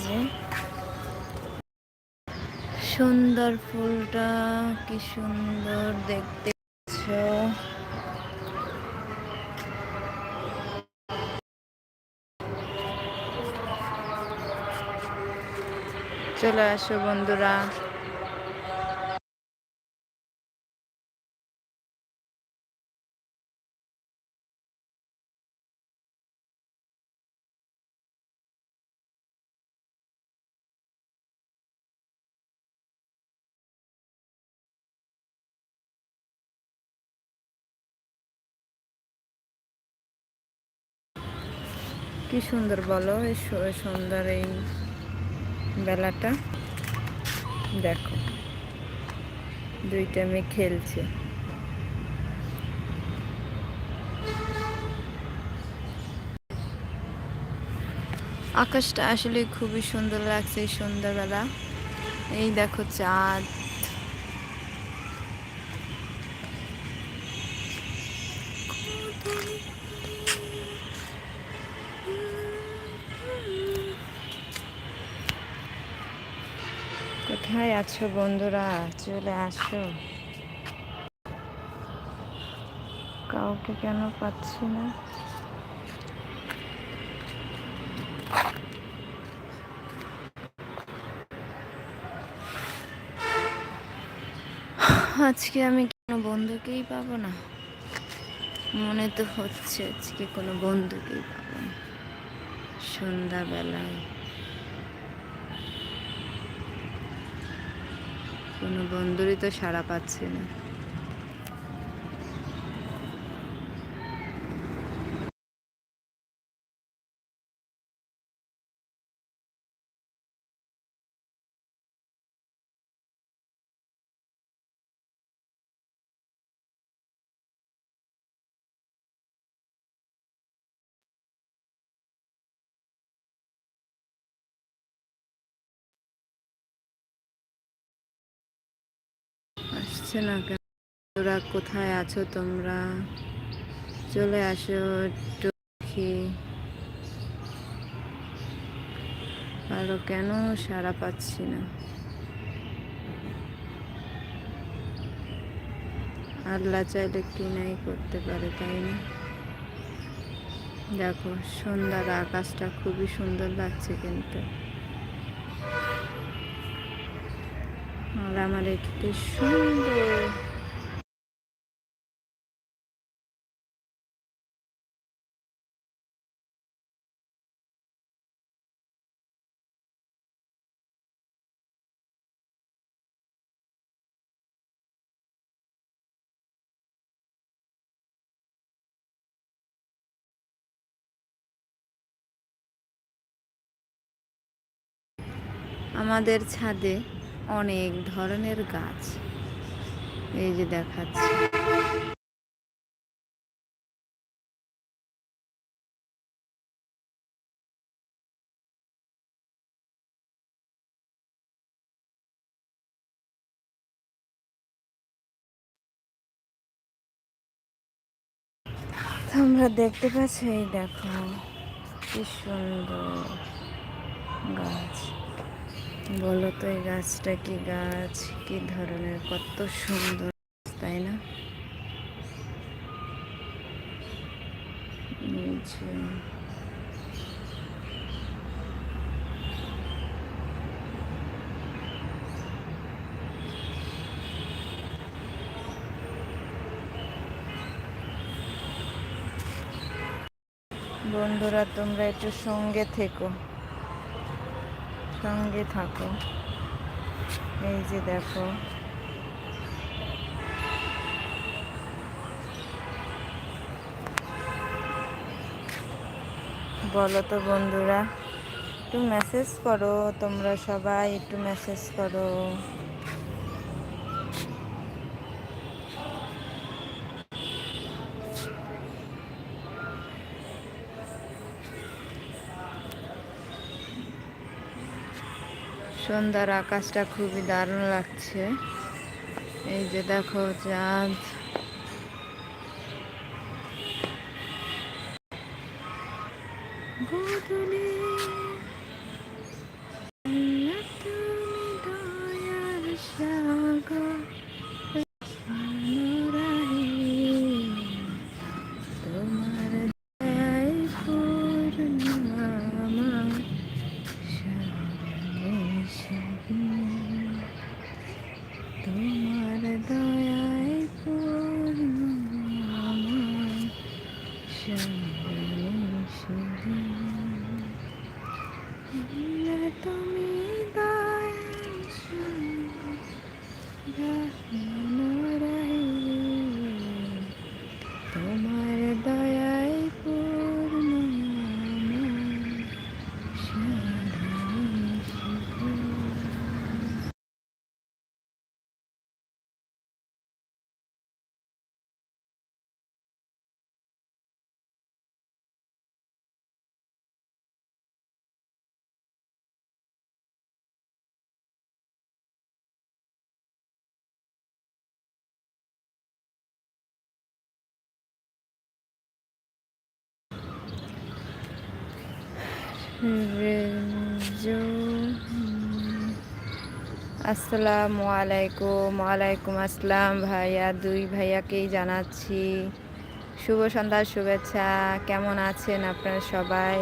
যে সুন্দর ফুলটা কি সুন্দর দেখতে চলে আসো বন্ধুরা। কি সুন্দর বলো এই সুন্দর এই বেলাটা? দেখো, দুইটা মেয়ে খেলছে। আকাশটা আসলে খুবই সুন্দর লাগছে এই সন্ধ্যাবেলা। এই দেখো চাঁদ। আছো বন্ধুরা, চলে আসো। কাউকে কেন পাচ্ছি না? আজকে আমি কোনো বন্ধুকেই পাবো না। মনে তো হচ্ছে আজকে কোনো বন্ধুকেই পাবো না। সন্ধ্যাবেলায়। কোনো বন্ধুরই তো সাড়া পাচ্ছে না। আসছে না কেন? তোরা কোথায় আছো তোমরা? চলে আসো একটু আরও কেন সারা পাচ্ছি না? আল্লাহ চাইলে কি নাই করতে পারে, তাই না? দেখো, সন্ধ্যার আকাশটা খুবই সুন্দর লাগছে কিন্তু। আর আমার একটু সুন্দর। আমাদের ছাদে অনেক ধরনের গাছ। এই যে দেখাচ্ছে। তোমরা দেখতে পাচ্ছ এই দেখো কি সুন্দর গাছ। বলো তো, এই গাছটা কি গাছ? কি ধরনের? কত সুন্দর, তাই না? বন্ধুরা, তোমরা একটু সঙ্গে থেকো। সঙ্গে থাকো। এই যে দেখো। বলো তো বন্ধুরা, একটু মেসেজ করো তোমরা সবাই, একটু মেসেজ করো। সন্ধ্যার আকাশটা খুবই দারুণ লাগছে। এই যে দেখো চাঁদ। তুমি দায় আসসালামু আলাইকুম, ওয়ালাইকুম আসসালাম ভাইয়া, দুই ভাইয়াকেই জানাচ্ছি। শুভ সন্ধ্যার শুভেচ্ছা। কেমন আছেন আপনারা সবাই?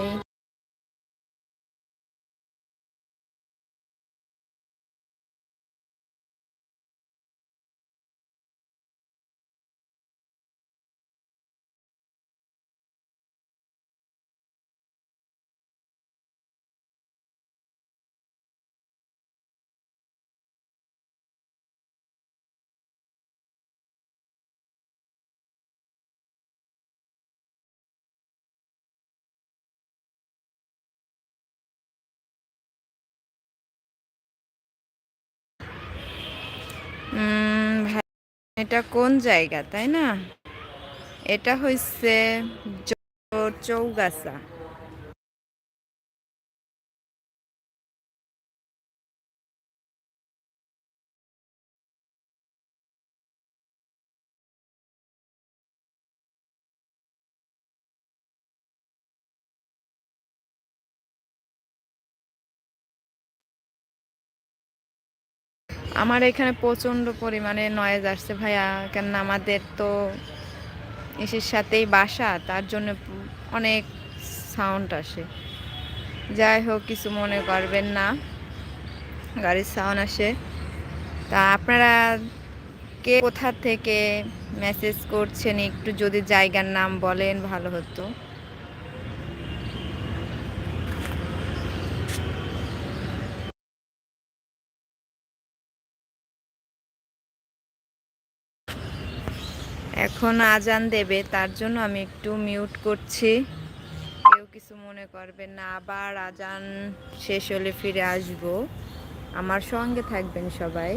এটা কোন জায়গা তাই না? এটা হচ্ছে চৌগাছা। আমার এখানে প্রচণ্ড পরিমাণে নয়েজ আসছে ভাইয়া কেন আমাদের তো এসের সাথেই বাসা, তার জন্য অনেক সাউন্ড আসে। যাই হোক, কিছু মনে করবেন না, গাড়ির সাউন্ড আসে। তা আপনারা কে কোথা থেকে মেসেজ করছেন, একটু যদি জায়গার নাম বলেন, ভালো হতো। এখন আজান দেবে, তার জন্য আমি একটু মিউট করছি। কেউ কিছু মনে করবে না, আবার আজান শেষ হলে ফিরে আসব। আমার সঙ্গে থাকবেন সবাই।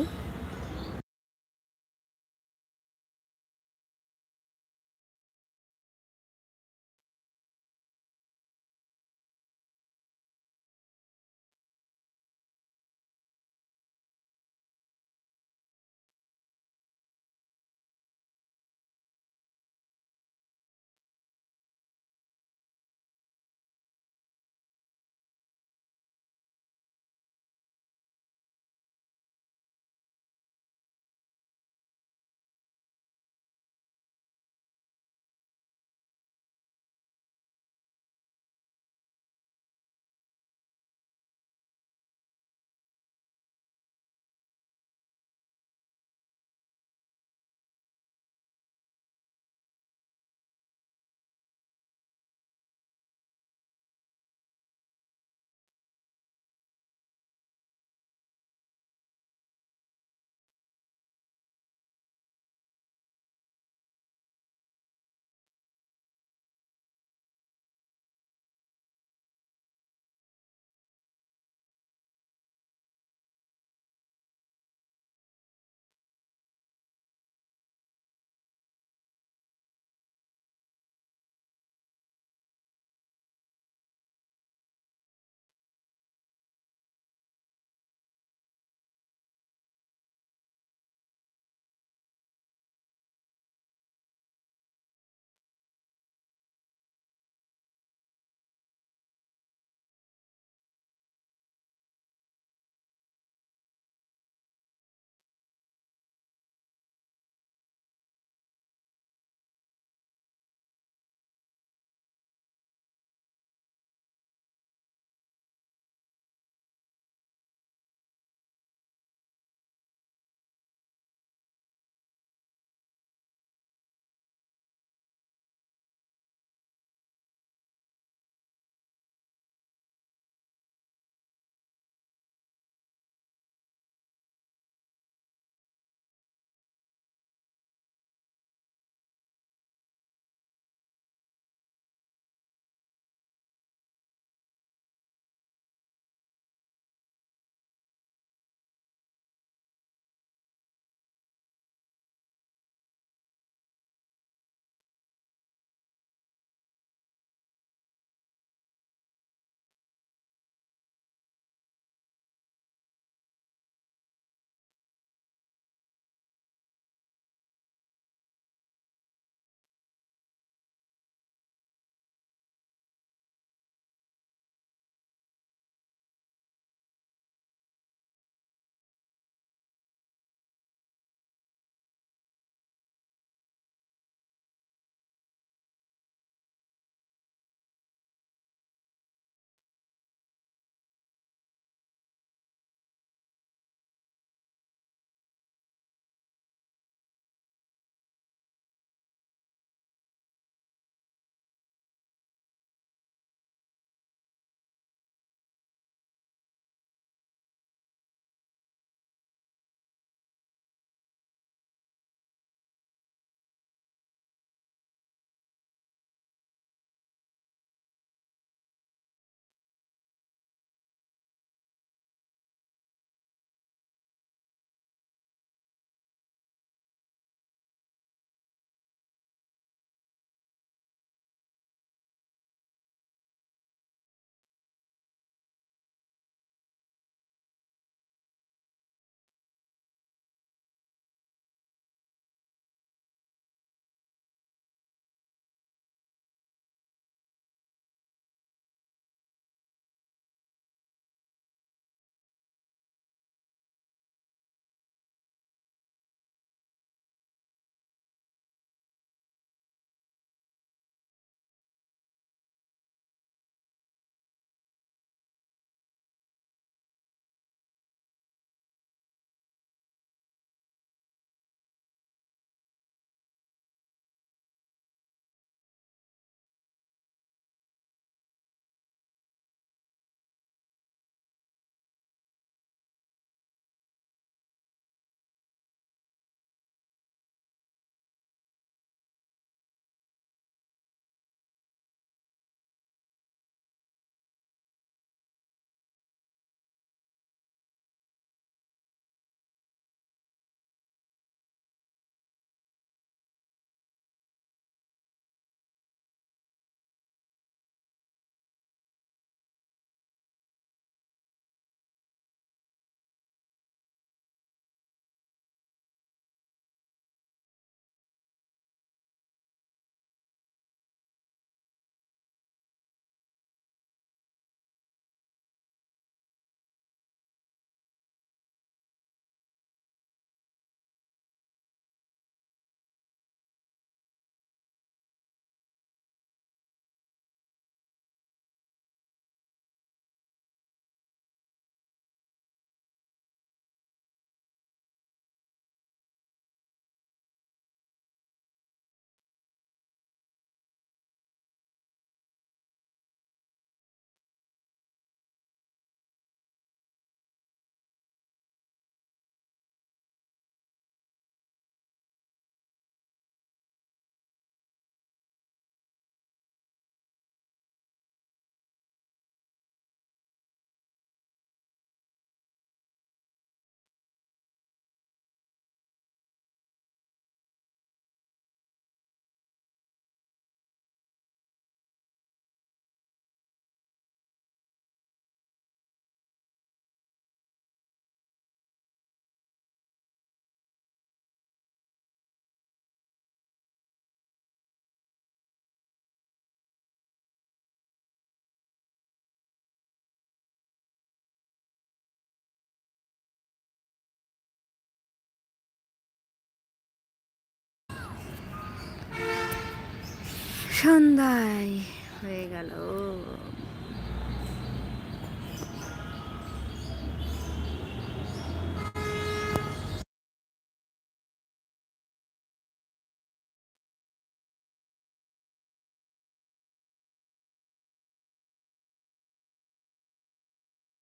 সন্ধ্যায় হয়ে গেল।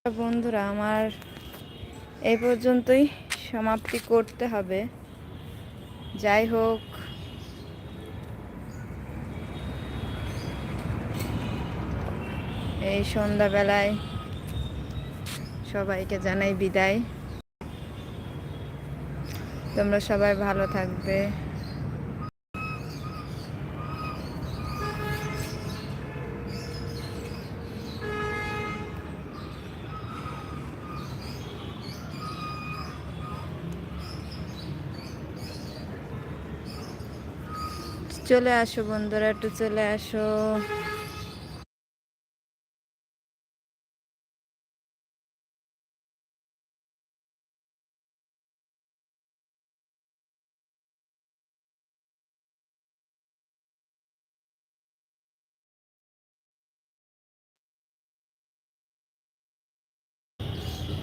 বন্ধুরা আমার এই পর্যন্তই সমাপ্তি করতে হবে। যাই হোক এই সন্ধ্যাবেলায় সবাইকে জানাই বিদায়। তোমরা সবাই ভালো থাকবে। চলে আসো বন্ধুরা, একটু চলে আসো।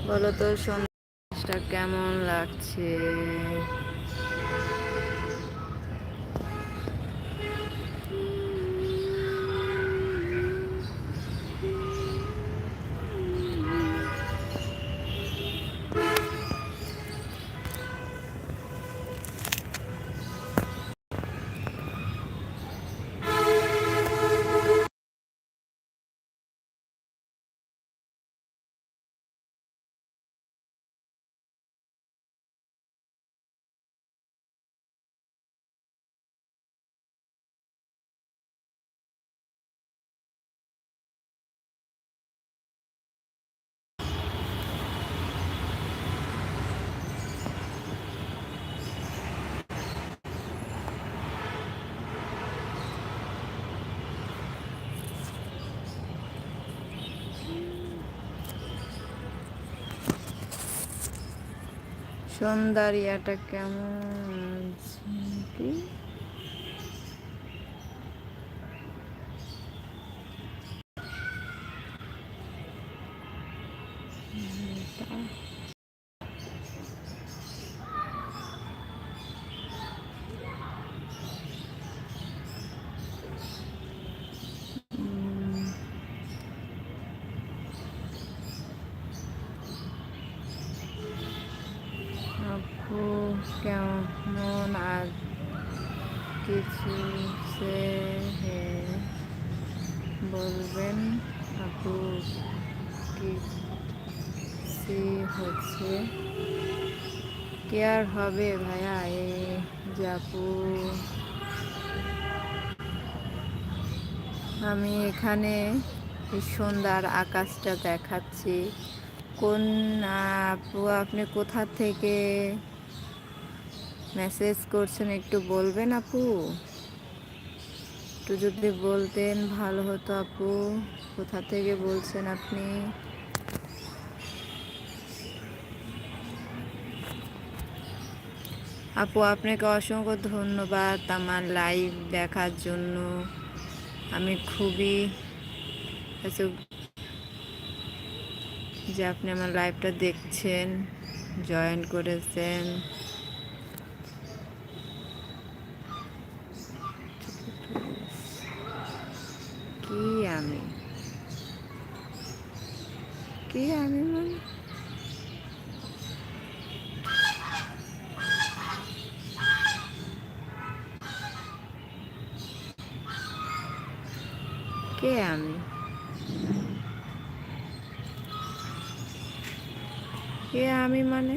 বলো তো সন্ধ্যাটা কেমন লাগছে? সৌন্দর্যটা কেমন কি আপু কি হচ্ছে? কে আর হবে ভাইয়া এ জাপু? আমি এখানে সন্ধ্যার আকাশটা দেখাচ্ছি। কোন আপু, আপনি কোথা থেকে মেসেজ করছেন একটু বলবেন আপু? একটু যদি বলতেন, ভালো হতো আপু। কোথা থেকে বলছেন আপনি? আপু, আপনাকে অসংখ্য ধন্যবাদ আমার লাইভ দেখার জন্য। আমি খুবই যে আপনি আমার লাইভটা দেখছেন, জয়েন করেছেন কি আমি কি মানে কে আমি কে আমি মানে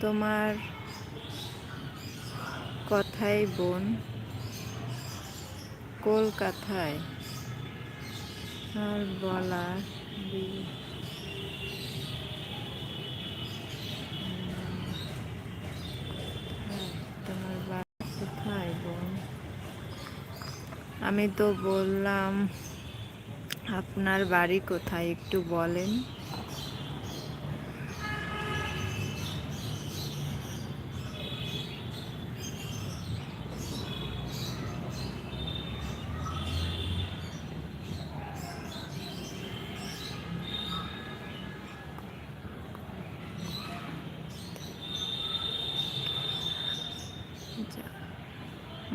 তোমার কথাই বোন। কলকাতায় আর বলার আমি তো বললাম আপনার বাড়ি কোথায় একটু বলেন।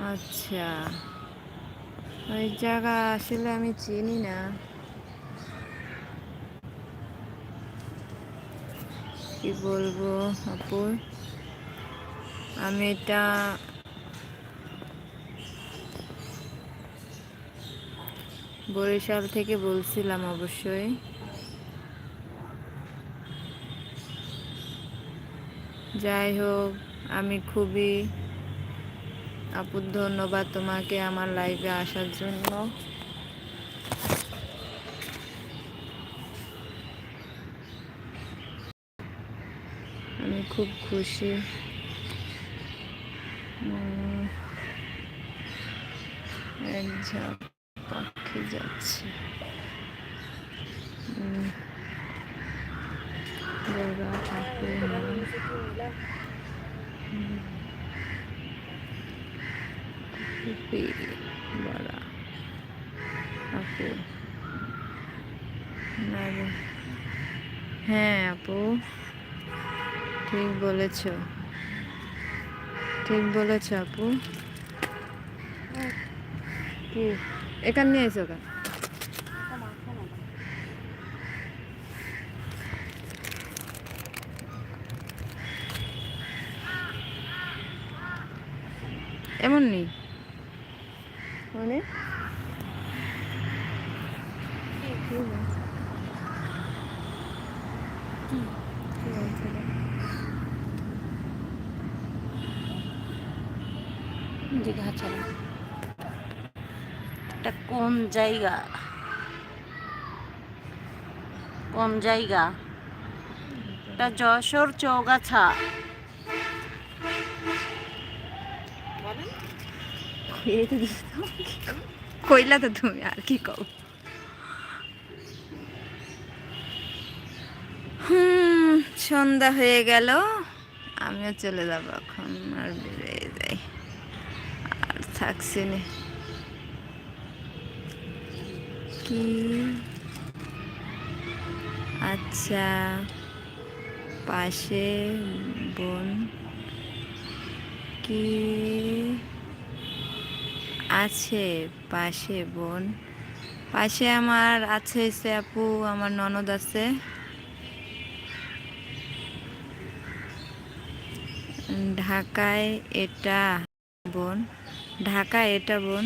আচ্ছা। ওই জায়গা আসলে আমি চিনি না। কি বলব আপু? আমি এটা বরিশাল থেকে বলছিলাম অবশ্যই। যাই হোক, আমি খুবই আপু ধন্যবাদ তোমাকে আমার লাইভে আসার জন্য। আমি খুব খুশি। এক পাখি যাচ্ছে। না বড়া আপু না হ্যাঁ আপু, ঠিক বলেছ। ঠিক বলেছ, আপু। এখান নিয়ে এসো কেন এমন নেই মানে কি বলছে? কি বলছে রে? দীঘা চলো এটা কোন জায়গা। কোন জায়গা। এটা যশোর চৌগাছা। কইলা তো তুমি, আর কি কও? হুম, সন্ধ্যা হয়ে গেল। আমিও চলে যাব এখন, আর বেরিয়ে যাই। আর থাকছি না। কি? আচ্ছা পাশে বোন কি? আছে, পাশে বোন। পাশে আমার আছে আপু, আমার ননদ আছে। ঢাকায় এটা বোন। ঢাকায় এটা বোন।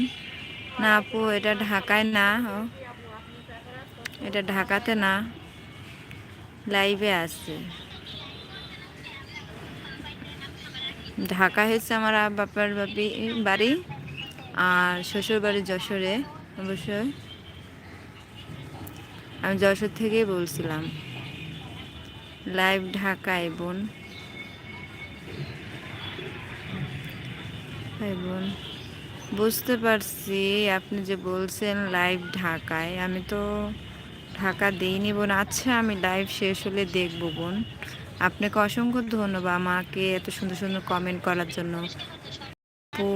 না আপু, এটা ঢাকায় না এটা ঢাকাতে না লাইভে আছে। ঢাকা হচ্ছে আমার বাপার বাপি, বাড়ি আর শ্বশুর বাড়ি যশোরে অবশ্যই। আমি যশোর থেকেই বলছিলাম লাইভ ঢাকায় বোন। বোন, বুঝতে পারছি আপনি যে বলছেন লাইভ ঢাকায়, আমি তো ঢাকা দিইনি বোন আচ্ছা আমি লাইভ শেষ হলে দেখব বোন। আপনাকে অসংখ্য ধন্যবাদ আমাকে এত সুন্দর সুন্দর কমেন্ট করার জন্য। আপু,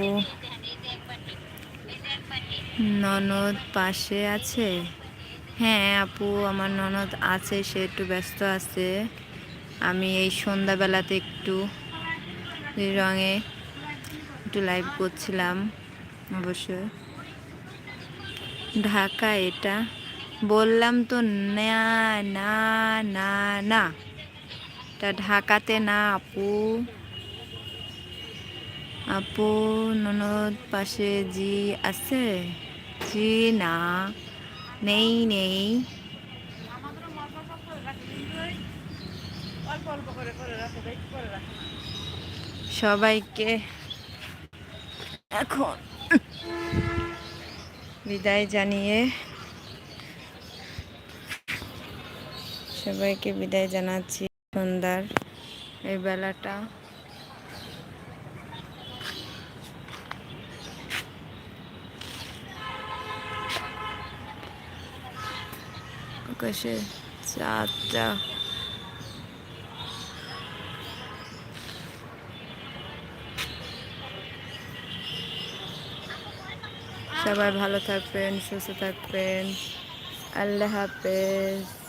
ননদ পাশে আছে? হ্যাঁ আপু, আমার ননদ আছে, সে একটু ব্যস্ত আছে। আমি এই সন্ধ্যাবেলাতে একটু রঙে একটু লাইভ করছিলাম অবশ্যই ঢাকা এটা? বললাম তো না না না না তা ঢাকাতে না, আপু। আপু, ননদ পাশে জি আছে? জি, না। নেই নেই। সবাইকে এখন বিদায় জানিয়ে সবাইকে বিদায় জানাচ্ছি সন্ধ্যার এই বেলাটা। আকাশে চাঁদটা সবাই ভালো থাকবেন, সুস্থ থাকবেন। আল্লাহ হাফেজ।